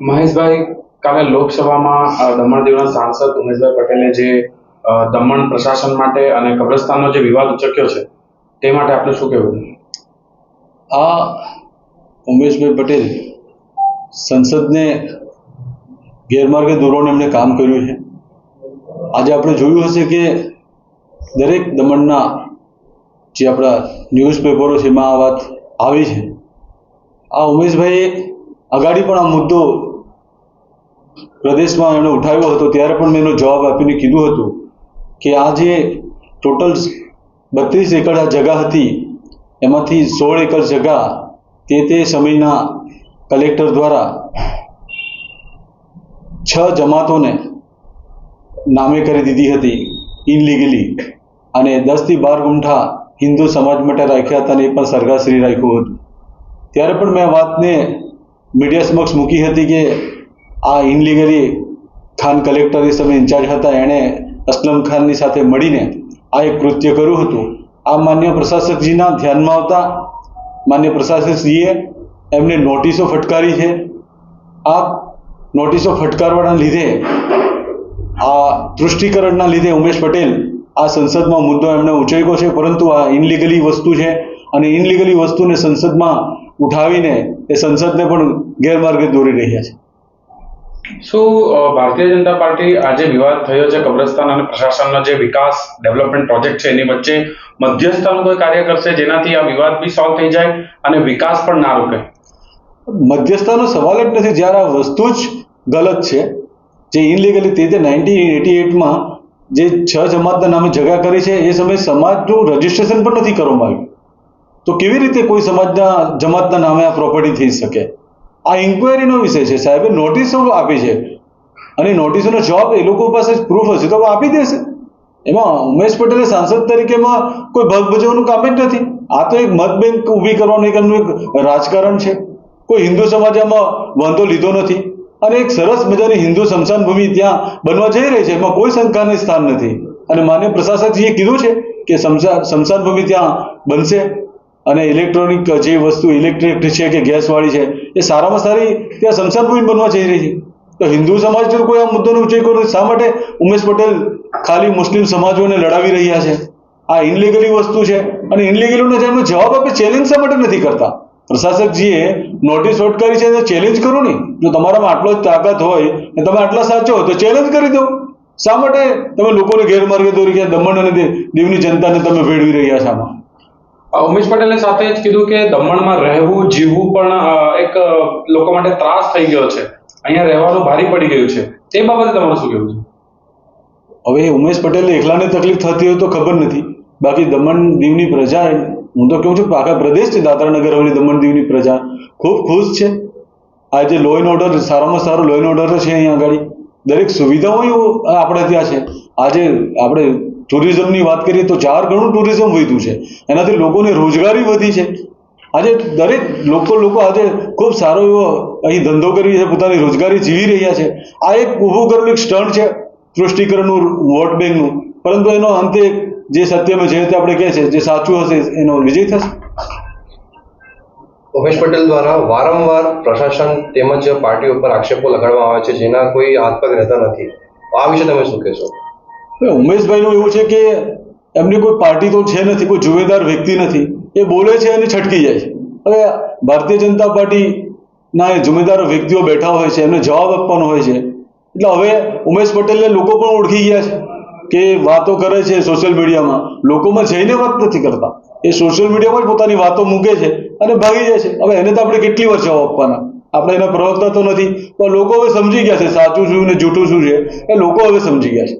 મહેશભાઈ, કાલે લોકસભામાં દમણ દીવના સાંસદ ઉમેશભાઈ પટેલે જે દમણ પ્રશાસન માટે અને કબ્રસ્તાનનો જે વિવાદ ઉચક્યો છે, તે માટે આપણે શું કહેવું? આ ઉમેશભાઈ પટેલ સંસદને ગેરમાર્ગે દોરવાનું એમણે કામ કર્યું છે. આજે આપણે જોયું હશે કે દરેક દમણના જે આપણા ન્યૂઝપેપરો છે એમાં આ વાત આવી છે. આ ઉમેશભાઈએ અગાડી પણ આ મુદ્દો પ્રદેશમાં એમણે ઉઠાવ્યો હતો, ત્યારે પણ મેં એનો જવાબ આપીને કીધું હતું કે આ જે ટોટલ બત્રીસ એકર આ જગા હતી, એમાંથી સોળ એકર જગા તે તે સમયના કલેક્ટર દ્વારા છ જમાતોને નામે કરી દીધી હતી ઇનલીગલી અને દસથી બાર ગુંઠા હિન્દુ સમાજ માટે રાખ્યા હતા અને એ પણ સરકારશ્રી રાખ્યું હતું. ત્યારે પણ મેં વાતને મીડિયા સમક્ષ મૂકી હતી કે આ ઇનલીગલી ખાન કલેક્ટર એ ઇન્ચાર્જ હતા, એણે અસલમ ખાનની સાથે મળીને આ એક કૃત્ય કર્યું હતું. આ માન્ય પ્રશાસકજીના ધ્યાનમાં આવતા માન્ય પ્રશાસકજીએ એમને નોટિસો ફટકારી છે. આ નોટિસો ફટકારવાના લીધે, આ તૃષ્ટિકરણના લીધે ઉમેશ પટેલ આ સંસદમાં મુદ્દો એમણે ઉચક્યો છે, પરંતુ આ ઇનલીગલી વસ્તુ છે અને ઇનલીગલી વસ્તુને સંસદમાં ઉઠાવીને એ સંસદને પણ ગેરમાર્ગે દોરી રહ્યા છે. શું ભારતીય જનતા પાર્ટી આજે વિવાદ થયો છે કબ્રસ્તાન અને પ્રશાસનનો જે વિકાસ ડેવલપમેન્ટ પ્રોજેક્ટ છે એની વચ્ચે. મધ્યસ્થાનું કોઈ કાર્ય કરશે જેનાથી આ વિવાદ બી સોલ્વ થઈ જાય અને વિકાસ પણ ના રૂકે મધ્યસ્થાનો સવાલ જ નથી, જ્યારે આ વસ્તુ જ ગલત છે, જે ઇનલીગલી તે નાઇન્ટીન એટી એટમાં જે છ જમાતના નામે જગા કરી છે, એ સમયે સમાજનું રજીસ્ટ્રેશન પણ નથી કરવામાં આવ્યું. તો કેવી રીતે કોઈ સમાજના જમાતના નામે આ પ્રોપર્ટી થઈ શકે? આ ઇન્ક્વાયરીનો વિષય છે સાહેબે નોટિસો આપી છે. અને નોટિસોનો જવાબ એ લોકો પાસે પ્રૂફ હશે તો આપી દેશે. એમાં ઉમેશ પટેલે સાંસદ તરીકેમાં કોઈ ભગ ભજવવાનું કામ જ નથી. આ તો એક મત બેંક ઊભી કરવાનું એક એક રાજકારણ છે. કોઈ હિન્દુ સમાજ આમાં વાંધો લીધો નથી. અને એક સરસ મજાની હિન્દુ સ્મશાન ભૂમિ ત્યાં બનવા જઈ રહી છે, એમાં કોઈ શંકાને સ્થાન નથી. અને માન્ય પ્રશાસકજીએ કીધું છે કે સ્મશાન ભૂમિ ત્યાં બનશે. અને ઇલેક્ટ્રોનિક જે વસ્તુ ઇલેક્ટ્રિક છે કે ગેસવાળી છે એ સારામાં સારી ત્યાં સ્મશાન ભૂમિ બનવા જઈ રહી છે. તો હિન્દુ સમાજ કોઈ આ મુદ્દોનો ઉચેકો કરો શા માટે ઉમેશ પટેલ ખાલી મુસ્લિમ સમાજોને લડાવી રહ્યા છે? આ ઇનલીગલી વસ્તુ છે. અને ઇનલીગલીનો જેમનો જવાબ આપે ચેલેન્જ શા માટે નથી કરતા? પ્રશાસકજીએ નોટિસ ફટકારી છે તો ચેલેન્જ કરો નહીં જો તમારામાં આટલો જ તાકાત હોય ને તમે આટલા સાચો હો તો ચેલેન્જ કરી દો. શા માટે તમે લોકોને ગેરમાર્ગે દોરી ગયા? દમણ અને દીવની જનતાને તમે ભેળવી રહ્યા છો આમાં? ઉમેશ પટેલે સાથે જ કીધું કે દમણમાં રહેવું, જીવવું પણ એક લોકો માટે ત્રાસ થઈ ગયો છે. અહીંયા રહેવાનું ભારી પડી ગયું છે. તે બાબતે તમારું શું કહેવું છે? હવે ઉમેશ પટેલને એકલાને તકલીફ થતી હોય તો ખબર નથી. બાકી દમણ દીવની પ્રજા હું તો કહું છું આખા પ્રદેશ છે દાદરા નગર હવેલી દમણ દીવની પ્રજા. ખૂબ ખુશ છે. આજે લો એન્ડ ઓર્ડર સારામાં સારો લો એન્ડ ઓર્ડર છે અહીંયા આગળ. દરેક સુવિધાઓ આપણે ત્યાં છે. આજે આપણે ટુરિઝમની વાત કરીએ તો ચાર ગણું ટુરિઝમ વધ્યું છે. એનાથી લોકોને રોજગારી વધી છે. આજે દરેક લોકો લોકો આજે ખૂબ સારો એવો અહીં ધંધો કરી છે, પોતાની રોજગારી જીવી રહ્યા છે. આ એક ઊભું કરેલું એક સ્ટન્ટ છે તૃષ્ટિકરણનું વોટ બેંકનું. પરંતુ એનો અંતે જે સત્યમાં જે રીતે આપણે કહે છે, જે સાચું હશે એનો વિજય થશે. ઉમેશ પટેલ દ્વારા વારંવાર પ્રશાસન તેમજ પાર્ટીઓ પર આક્ષેપો લગાડવામાં આવે છે, જેના કોઈ હાથ પગ રહેતા નથી. આ વિશે તમે શું કહેશો? ઉમેશભાઈનું એવું છે કે એમની કોઈ પાર્ટી તો છે નથી, કોઈ જુવેદાર વ્યક્તિ નથી, એ બોલે છે અને છટકી જાય છે. હવે ભારતીય જનતા પાર્ટીના જુમેદાર વ્યક્તિઓ બેઠા હોય છે, એમને જવાબ આપવાનો હોય છે. એટલે હવે ઉમેશ પટેલને લોકો પણ ઓળખી ગયા છે કે વાતો કરે છે સોશિયલ મીડિયામાં. લોકોમાં જઈને વાત નથી કરતા. એ સોશિયલ મીડિયામાં જ પોતાની વાતો મૂકે છે અને ભાગી જાય છે. હવે એને તો આપણે કેટલી વાર જવાબ આપવાના? આપણે એના પ્રવક્તા તો નથી. પણ લોકો હવે સમજી ગયા છે સાચું શું ને જૂઠું શું છે. એ લોકો હવે સમજી ગયા છે.